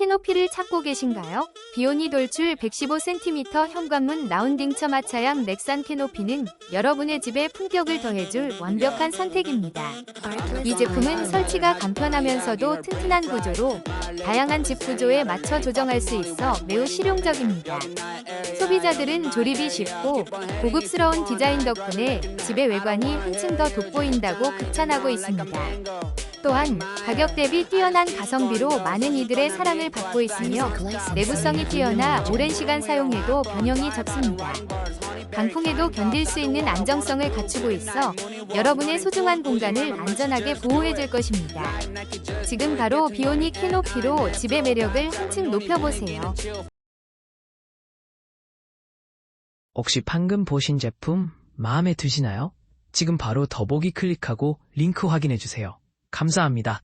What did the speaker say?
캐노피를 찾고 계신가요? 비오니 돌출 115cm 현관문 라운딩 처 마차양 넥산 캐노피는 여러분의 집에 품격을 더해줄 완벽한 선택입니다. 이 제품은 설치가 간편하면서도 튼튼한 구조로 다양한 집 구조에 맞춰 조정할 수 있어 매우 실용적입니다. 소비자들은 조립이 쉽고 고급스러운 디자인 덕분에 집의 외관이 한층 더 돋보인다고 극찬하고 있습니다. 또한 가격 대비 뛰어난 가성비로 많은 이들의 사랑을 받고 있으며 내구성이 뛰어나 오랜 시간 사용해도 변형이 적습니다. 강풍에도 견딜 수 있는 안정성을 갖추고 있어 여러분의 소중한 공간을 안전하게 보호해줄 것입니다. 지금 바로 비오닉 캐노피로 집의 매력을 한층 높여보세요. 혹시 방금 보신 제품 마음에 드시나요? 지금 바로 더보기 클릭하고 링크 확인해주세요. 감사합니다.